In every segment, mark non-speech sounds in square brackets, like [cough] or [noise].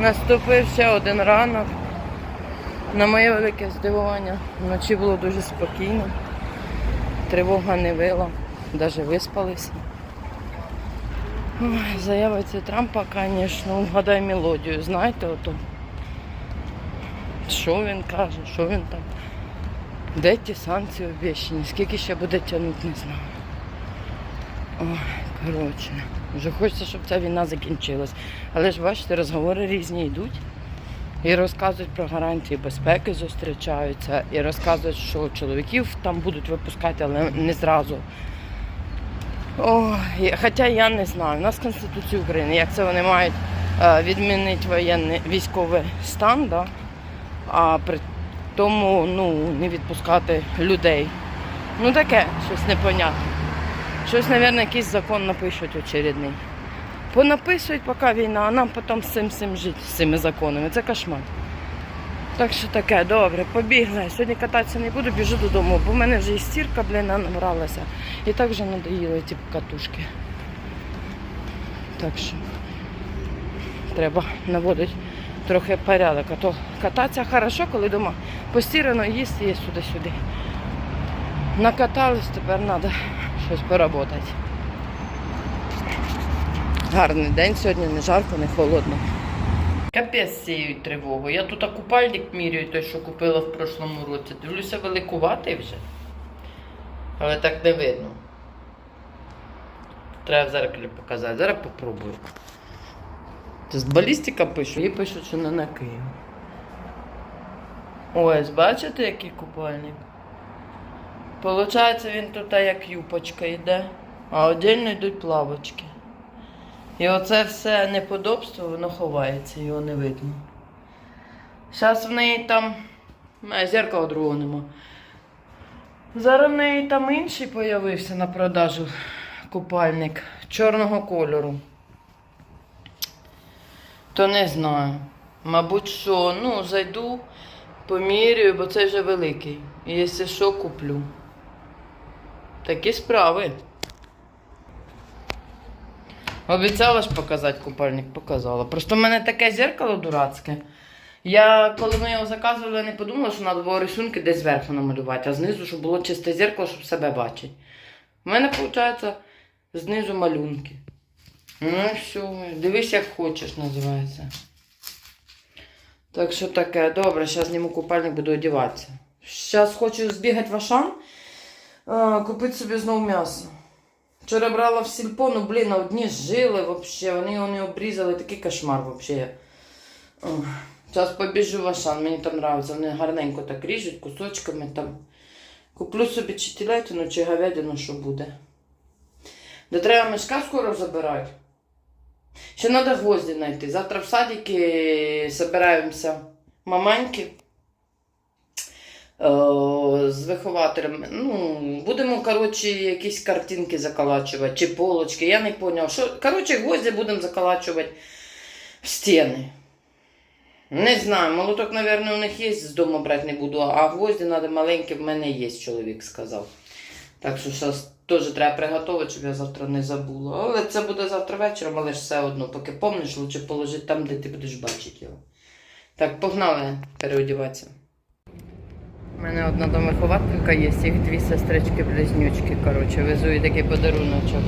Наступив ще один ранок. На моє велике здивування, вночі було дуже спокійно. Тривога не вила, навіть виспалися. Ой, Заява це Трампа, звісно, вгадай мелодію, знаєте, ото. Що він каже, що він там. Де ті санкції обіцяні, скільки ще буде тягнути, не знаю. Ой, коротше, вже хочеться, щоб ця війна закінчилась. Але ж бачите, розговори різні йдуть. І розказують про гарантії безпеки, зустрічаються, і розказують, що чоловіків там будуть випускати, але не зразу. Ой, хоча я не знаю. У нас Конституція України, як це вони мають е, відмінити воєнний військовий стан, да? а при тому ну, не відпускати людей. Ну таке, щось непонятне. Щось, мабуть, якийсь закон напишуть очередний. Понаписують, поки війна, а нам потім з цим, жити, з цими законами. Це кошмар. Так що таке, добре, побігла. Сьогодні кататися не буду, біжу додому, бо в мене вже і стірка, блін, набралася. І так вже надоїли ці катушки. Так що треба наводити трохи порядок. А то кататися хорошо, коли вдома постірано їсти є сюди-сюди. Накатались, тепер треба щось поработати. Гарний день сьогодні, не жарко, не холодно. Капець сіють тривогу. Я тут купальник міряю, той, що купила в прошлому році. Дивлюся, великуватий вже. Але так не видно. Треба в зеркалі показати. Зараз попробую. З балістика пишу. І пишуть, що не на Київ. Ось, бачите, який купальник? Получається, він тут як юпочка йде, а отдельно йдуть плавочки. І оце все неподобство, воно ховається, його не видно. Зараз в неї там. А, зеркала другого нема. Зараз в неї там інший появився на продажу купальник чорного кольору. То не знаю. Мабуть, що, ну, зайду, поміряю, бо це вже великий. І якщо що, куплю. Такі справи. Обіцяла ж показати купальник, показала. Просто в мене таке зеркало дурацьке. Я, коли ми його заказували, не подумала, що треба було рисунки десь зверху намалювати, а знизу, щоб було чисте зеркало, щоб себе бачити. У мене, виходить, знизу малюнки. Ну все, дивись, як хочеш, називається. Так що таке, добре, зараз зніму купальник, буду одягатися. Зараз хочу збігати в Ашан, а, купити собі знову м'ясо. Вчора брала в сільпо, ну блін, одні жили вообще, вони його обрізали, такий кошмар вообще. Зараз побіжу в Ашан, мені там подобається, вони гарненько так ріжуть кусочками там. Куплю собі чи телятину, чи говядину, що буде. Де треба мешка скоро забирати. Ще треба гвозді знайти. Завтра в садики збираємося маманьки. Е, з вихователем. Ну, будемо, коротше, якісь картинки заколачувати, чи полочки. Я не зрозумів. Що... Коротше, гвозді будемо заколачувати в стіни. Не знаю, молоток, мабуть, у них є, з дому брати не буду, а гвозді треба маленькі, в мене є, чоловік сказав. Так що зараз теж треба приготувати, щоб я завтра не забула. Але це буде завтра вечором, але ж все одно, поки помниш, лучше положити там, де ти будеш бачити його. Так, погнали переодіватися. У мене одна домовихователька є, їх дві сестрички-близнючки. Коротше, везу їй такий подаруночок.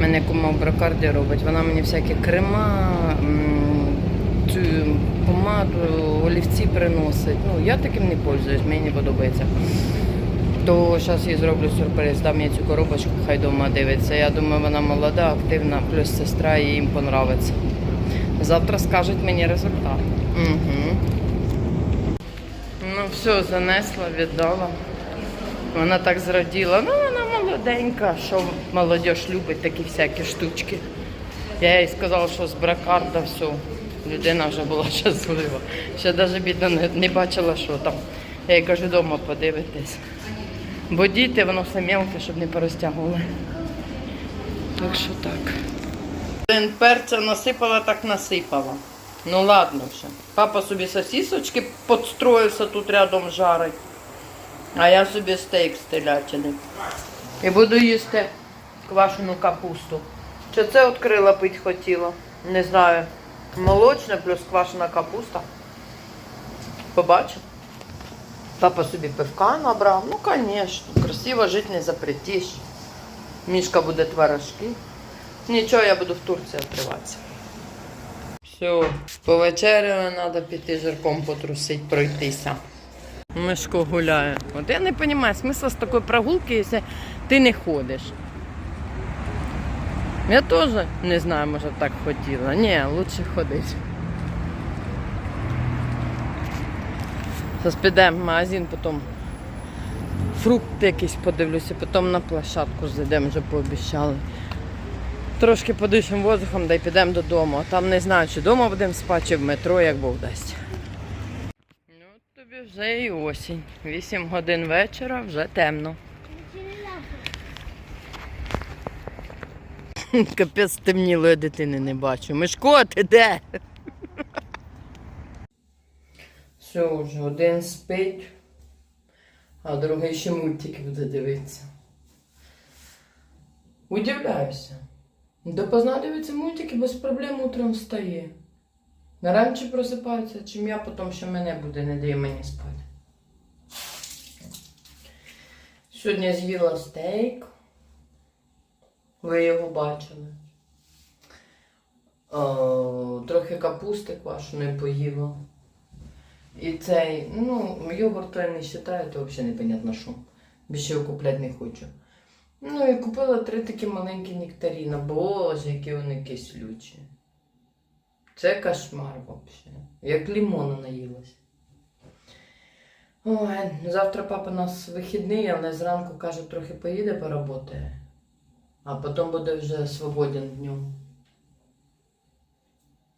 Мене кума в брокарді робить. Вона мені всякі крема, цю помаду, олівці приносить. Ну, я таким не пользуюсь, мені не подобається. То зараз їй зроблю сюрприз, дам їй цю коробочку, хай дома дивиться. Я думаю, вона молода, активна, плюс сестра, і їм понравиться. Завтра скажуть мені результат. Угу. Все, занесла, віддала. Вона так зраділа. Ну, вона молоденька, що молодь любить такі всякі штучки. Я їй сказала, що з бракарда все. Людина вже була [laughs] щаслива. Ще навіть бідно не, бачила, що там. Я їй кажу, вдома подивитись. Бо діти, воно все мелке, щоб не порозтягували. Так що так. Перця насипала, так насипала. Ну ладно вже. Папа собі сосісочки підстроївся тут рядом жарить. А я собі стейк з. І буду їсти квашену капусту. Чи це відкрила пить хотіла? Не знаю. Молочне плюс квашена капуста. Побачив? Папа собі пивка набрав. Ну, звісно, красиво жити не запретиш. Мішка буде творожки. Нічого, я буду в Турції відкриватися. Все, повечеряли, треба піти жирком потрусити, пройтися. Мишко гуляє. От я не розумію, смисл з такої прогулки, якщо ти не ходиш. Я теж не знаю, може так хотіла. Ні, лучше ходити. Зараз підемо в магазин, потім фрукти якісь подивлюся, потім на площадку зайдемо, вже пообіцяли. Трошки подишимо воздухом, да й підемо додому. Там не знаю, чи вдома будемо спати, чи в метро, як Бог дасть. Ну, тобі вже і осінь. 8 годин вечора, вже темно. [laughs] Капець стемніло, я дитини не бачу. Мишко, ти де? [laughs] Все, вже один спить, а другий ще мультики буде дивитися. Удивляюся. Допоздна дивиться мультики, без проблем утром встає. Раніше просипається, чим я потім ще мене буде, не дає мені спати. Сьогодні з'їла стейк. Ви його бачили. О, трохи капусти квашеної поїла. І цей, ну, йогурт я не вважаю, то взагалі непонятно що. Більше його купляти не хочу. Ну і купила три такі маленькі нектаріна. Боже, які вони кислючі. Це кошмар взагалі. Як лимона наїлась. Ой, завтра папа у нас вихідний, але зранку каже, трохи поїде поработає. А потім буде вже свободен днем.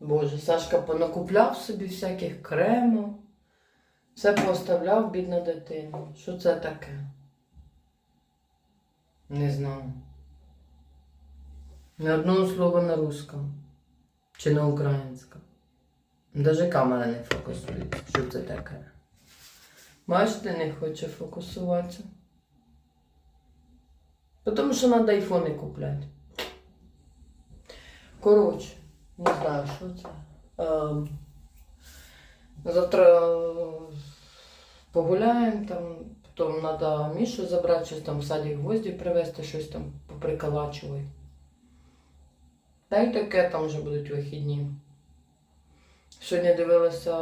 Боже, Сашка понакупляв собі всяких кремів. Все поставляв, бідна дитина. Що це таке? Не знаю. Ні одного слова на русском. Чи на українському. Даже камера не фокусується. Що це таке? Бачите, не хоче фокусуватися. Тому що треба айфони купляти. Коротше, не знаю, що це. Ем, завтра е, погуляємо там, потім треба Мішу забрати, щось там в садик гвозді привезти, щось там поприколачувати. Та й таке там вже будуть вихідні. Сьогодні дивилася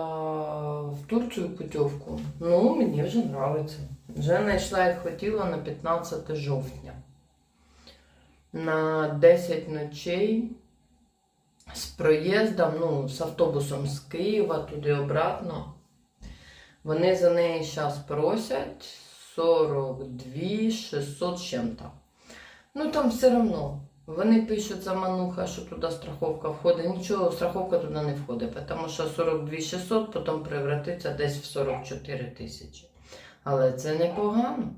в Турцію путівку. Ну, мені вже подобається. Вже знайшла, як хотіла, на 15 жовтня. На 10 ночей з проїздом, ну, з автобусом з Києва туди обратно. Вони за неї зараз просять 42 600 з чим-то. Ну там все одно. Вони пишуть за мануха, що туди страховка входить. Нічого, страховка туди не входить, тому що 42 600 потім превратиться десь в 44 тисячі. Але це непогано.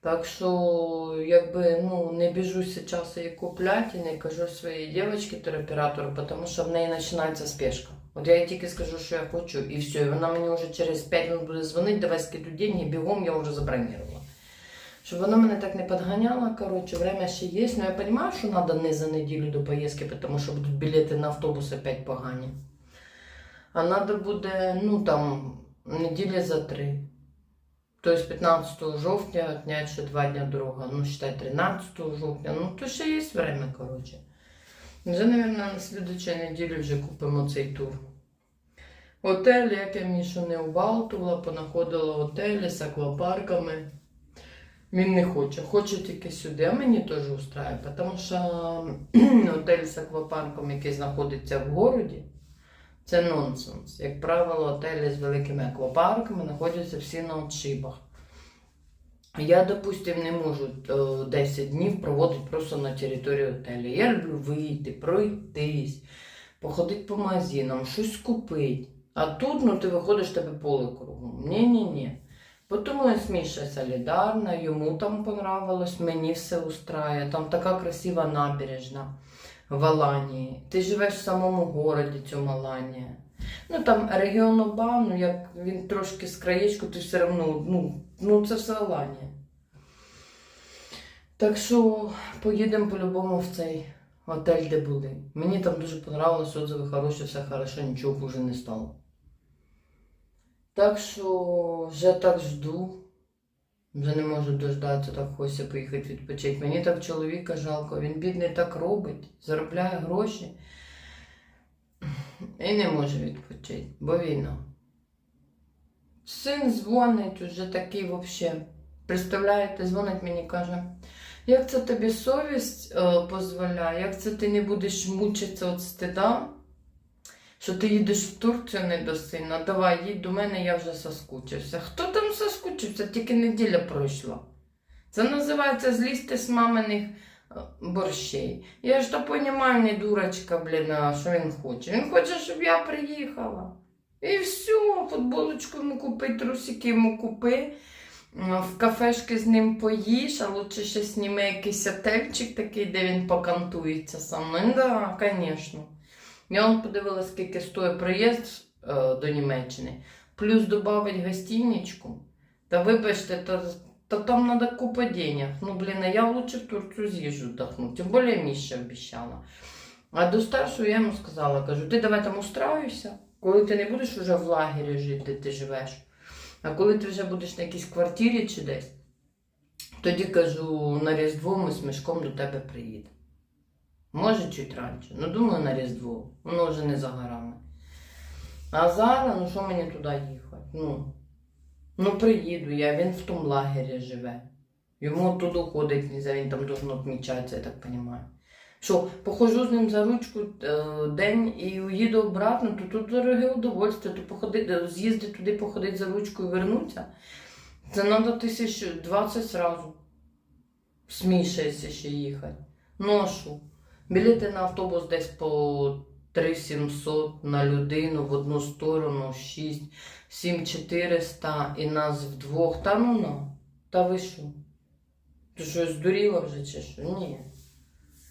Так що, якби ну, не біжуся часу її купляти і не кажу своїй дівчинці туроператору, тому що в неї починається спешка. От я їй тільки скажу, що я хочу, і все. І вона мені вже через 5 минут буде дзвонити, давай скиду деньги, бігом я вже забронювала. Щоб вона мене так не підганяла, коротше, время ще є. Ну я розумію, що треба не за неділю до поїздки, тому що будуть білети на автобус опять погані. А треба буде, ну там, неділі за три. Тобто 15 жовтня отнять ще два дня дорога. Ну, считай, 13 жовтня. Ну, то ще є время, коротше. Вже, мабуть, на слідчій неділі вже купимо цей тур. Готель, як я Мішу не убалтувала, понаходила готелі з аквапарками. Він не хоче, хоче тільки сюди, а мені теж устраює, тому що готель з аквапарком, який знаходиться в городі, це нонсенс. Як правило, готелі з великими аквапарками знаходяться всі на отшибах. Я, допустим, не можу е, 10 днів проводити просто на території готелю. Я люблю вийти, пройтись, походити по магазинам, щось купити. А тут ну, ти виходиш тебе поле кругом. Ні-ні-ні. Тому я з Мішою солідарна, йому там понравилось, мені все устраює. Там така красива набережна в Аланії. Ти живеш в самому городі, цьому Аланія. Ну там регіон Оба, ну як він трошки з краєчку, ти все одно, ну, ну це все Аланія. Так що поїдемо по-любому в цей Готель, де були. Мені там дуже понравилось, отзиви хороші, все хорошо, нічого хуже не стало. Так що вже так жду. Вже не можу дождатися, так хочеться поїхати відпочити. Мені так чоловіка жалко, він бідний так робить, заробляє гроші і не може відпочити, бо війна. Син дзвонить уже такий взагалі. Представляєте, дзвонить мені каже, як це тобі совість е, дозволяє, як це ти не будеш мучитися від стида, що ти їдеш в Турцію не до сина, давай їдь до мене, я вже соскучився. Хто там соскучився? Тільки неділя пройшла. Це називається злізти з маминих борщей. Я ж то понімаю, не дурочка, блін, а що він хоче. Він хоче, щоб я приїхала. І все, футболочку йому купи, трусики йому купи. В кафешки з ним поїш, а лучше ще зніми якийсь отельчик такий, де він покантується со мною. Ну, да, звісно. Я вам подивилася, скільки стоїть проїзд е, до Німеччини. Плюс додавить гостиничку. Та вибачте, та, та там треба купа. Ну, блін, а я лучше в Турцію з'їжджу вдохну. Тим більше Міша обіцяла. А до старшого я йому сказала, кажу, ти давай там устраюйся, коли ти не будеш вже в лагері жити, де ти живеш. А коли ти вже будеш на якійсь квартирі чи десь, тоді кажу, на Різдво ми з мішком до тебе приїдемо. Може, чуть раніше. Ну, думаю, на Різдво. Воно вже не за горами. А зараз, ну що мені туди їхати? Ну, ну приїду я, він в тому лагері живе. Йому туди ходить він там должен відмічатися, я так розумію. Що, похожу з ним за ручку е, день і уїду обратно, то тут дороге удовольствие, то походити, з'їздити туди, походити за ручку і вернутися. Це треба тисяч 20 сразу. Смішається ще їхати. Ношу. Білети на автобус десь по 3700 на людину в одну сторону, 6, 7400 і нас вдвох. Та ну ну. Та ви що? Ти що, здуріла вже чи що? Ні.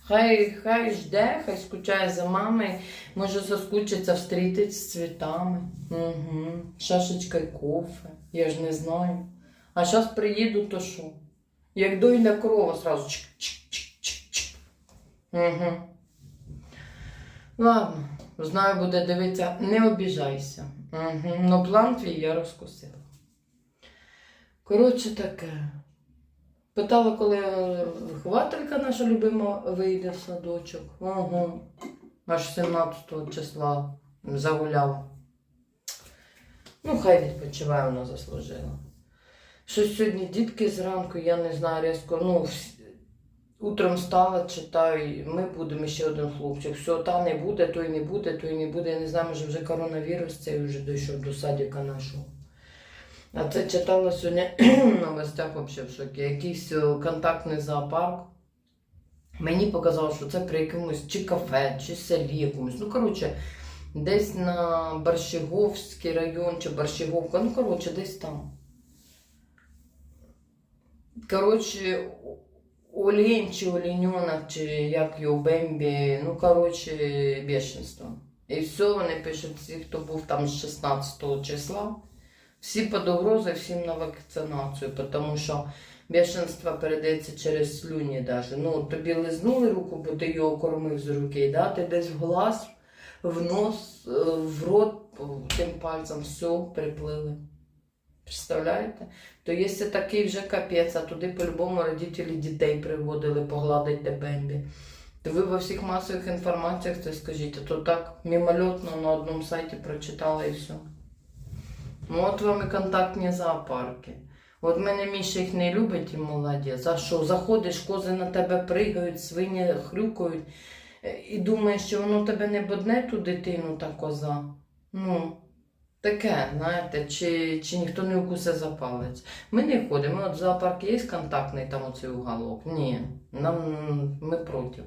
Хай, хай жде, хай скучає за мамою, може заскучиться встрітить з цвітами. Угу. Шашечка й кофе. Я ж не знаю. А зараз приїду, то що? Як дойна корова, сразу чик-чик-чик-чик. Угу. Ладно, знаю, буде дивитися, не обіжайся. Угу. Но план твій я розкусила. Коротше таке. Питала, коли вихователька наша любима вийде в садочок. Ого. Аж 17 числа загуляла. Ну, хай відпочиває, вона заслужила. Щось сьогодні дітки зранку, я не знаю, різко. Ну, утром встала, читаю, ми будемо ще один хлопчик. Все, та не буде, той не буде, той не буде. Я не знаю, може вже коронавірус цей вже дійшов до садика нашого. А це читала сьогодні в новостях взагалі в шокі. Якийсь е, контактний зоопарк. Мені показало, що це при якомусь чи кафе, чи селі якомусь. Ну, коротше, десь на Борщеговський район, чи Борщеговка, ну, коротше, десь там. Коротше, олень чи олененок, чи як його Бембі, ну, коротше, бешенство. І все, вони пишуть, всі, хто був там з 16 числа, всі під угрозою, всім на вакцинацію, тому що бешенство передається через слюні даже. Ну, тобі лизнули руку, бо ти його кормив з руки, да? ти десь в глаз, в нос, е, в рот, тим пальцем все приплили. Представляєте? То якщо такий вже капець, а туди по-любому родителі дітей приводили погладити Бембі. То ви во всіх масових інформаціях це скажіть, а то так мимольотно на одному сайті прочитала і все. Ну от вам і контактні зоопарки. От мене Міша їх не любить і молодець. За що? Заходиш, кози на тебе пригають, свині хрюкають, е, і думаєш, що воно тебе не бодне ту дитину та коза. Ну, таке, знаєте, чи, чи ніхто не укусе за палець. Ми не ходимо. От зоопарк є контактний там оцей уголок. Ні, нам ми проти.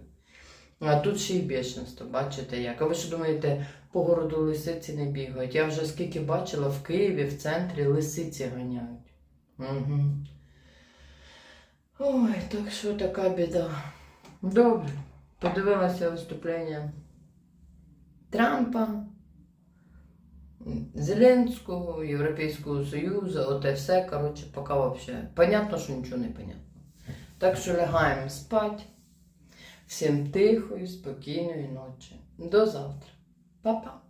А тут ще й бешенство, бачите як. А ви що думаєте, по городу лисиці не бігають? Я вже скільки бачила в Києві, в центрі лисиці ганяють. Угу. Ой, так що така біда. Добре. Подивилася виступлення Трампа, Зеленського, Європейського Союзу, оте все, коротше, поки взагалі. Понятно, що нічого не понятно. Так що лягаємо спать. Всім тихої, спокійної ночі. До завтра. Па-па.